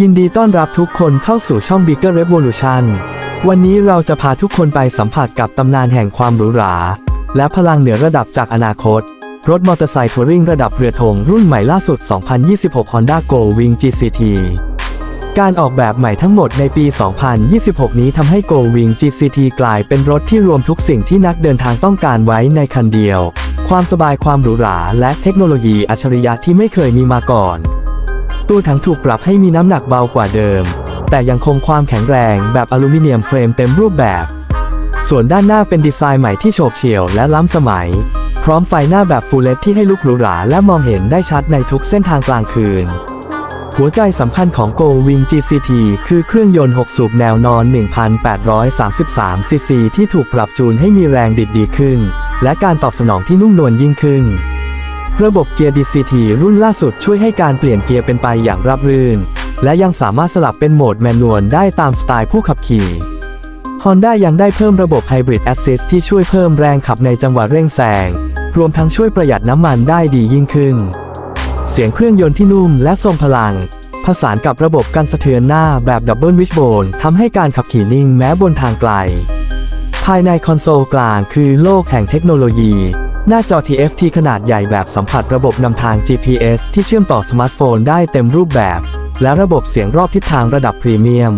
ยินดีต้อนรับทุกคนเข้าสู่ช่อง Bigger Revolution วันนี้เราจะพาทุกคนไปสัมผัสกับตำนานแห่งความหรูหรา และพลังเหนือระดับจากอนาคต รถมอเตอร์ไซค์ทัวริงระดับเรือธงรุ่นใหม่ล่าสุด 2026 Honda Go Wing GCT การออกแบบใหม่ทั้งหมดในปี 2026 นี้ทำให้ Go Wing GCT กลายเป็นรถที่รวมทุกสิ่งที่นักเดินทางต้องการไว้ในคันเดียว ความสบายความหรูหรา และเทคโนโลยีอัจฉริยะที่ไม่เคยมีมาก่อน ตัวถังถูกปรับให้มีน้ำหนักเบากว่าเดิม แต่ยังคงความแข็งแรงแบบอลูมิเนียมเฟรมเต็มรูปแบบ ส่วนด้านหน้าเป็นดีไซน์ใหม่ที่โฉบเฉี่ยวและล้ำสมัย พร้อมไฟหน้าแบบฟูลเลตที่ให้ลุกหรูหราและมองเห็นได้ชัดในทุกเส้นทางกลางคืน หัวใจสำคัญของ Go Wing GCT คือเครื่องยนต์ 6 สูบแนวนอน 1,833 ซีซีที่ถูกปรับจูนให้มีแรงดิดดีขึ้น และการตอบสนองที่นุ่มนวลยิ่งขึ้น ระบบเกียร์ DCT รุ่นล่าสุดช่วยให้การเปลี่ยนเกียร์เป็นไปอย่างราบรื่น และยังสามารถสลับเป็นโหมดแมนนวลได้ตามสไตล์ผู้ขับขี่ Honda ยังได้เพิ่มระบบ Hybrid Assist ที่ช่วยเพิ่มแรงขับในจังหวะเร่งแซง รวมทั้งช่วยประหยัดน้ำมันได้ดียิ่งขึ้น เสียงเครื่องยนต์ที่นุ่มและทรงพลัง ผสานกับระบบกันสะเทือนหน้าแบบดับเบิลวิชโบนทำให้การขับขี่นิ่งแม้บนทางไกล ภายในคอนโซลกลางคือโลกแห่งเทคโนโลยี หน้าจอ TFT ขนาดใหญ่แบบสัมผัสระบบนำทาง GPS ที่เชื่อมต่อสมาร์ทโฟนได้เต็มรูปแบบ และระบบเสียงรอบทิศทางระดับพรีเมียม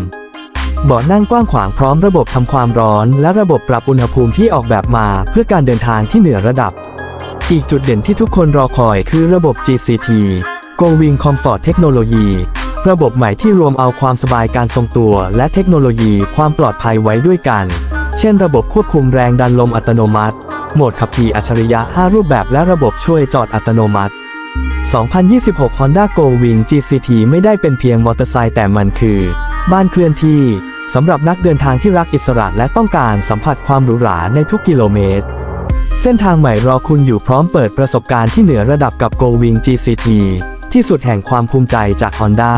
เบาะนั่งกว้างขวางพร้อมระบบทำความร้อน และระบบปรับอุณหภูมิที่ออกแบบมาเพื่อการเดินทางที่เหนือระดับ อีกจุดเด่นที่ทุกคนรอคอยคือระบบ GCT Go Wing Comfort Technology ระบบใหม่ที่รวมเอาความสบายการทรงตัว และเทคโนโลยีความปลอดภัยไว้ด้วยกัน เช่น ระบบควบคุมแรงดันลมอัตโนมัติ โหมดขับขี่อัจฉริยะ 5 รูปแบบและระบบช่วยจอดอัตโนมัติ 2026 Honda Go Wing GCT ไม่ได้เป็นเพียงมอเตอร์ไซค์แต่มันคือ บ้านเคลื่อนที่สำหรับนักเดินทางที่รักอิสระและต้องการสัมผัสความหรูหราในทุกกิโลเมตร เส้นทางใหม่รอคุณอยู่พร้อมเปิดประสบการณ์ที่เหนือระดับกับ Go Wing GCT ที่สุดแห่งความภูมิใจจาก Honda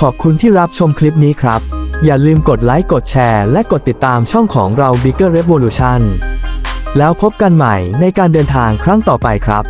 ขอบคุณที่รับชมคลิปนี้ครับ อย่าลืมกดไลค์กดแชร์และกดติดตามช่องของเรา Bigger Revolution แล้วพบกันใหม่ในการเดินทางครั้งต่อไปครับ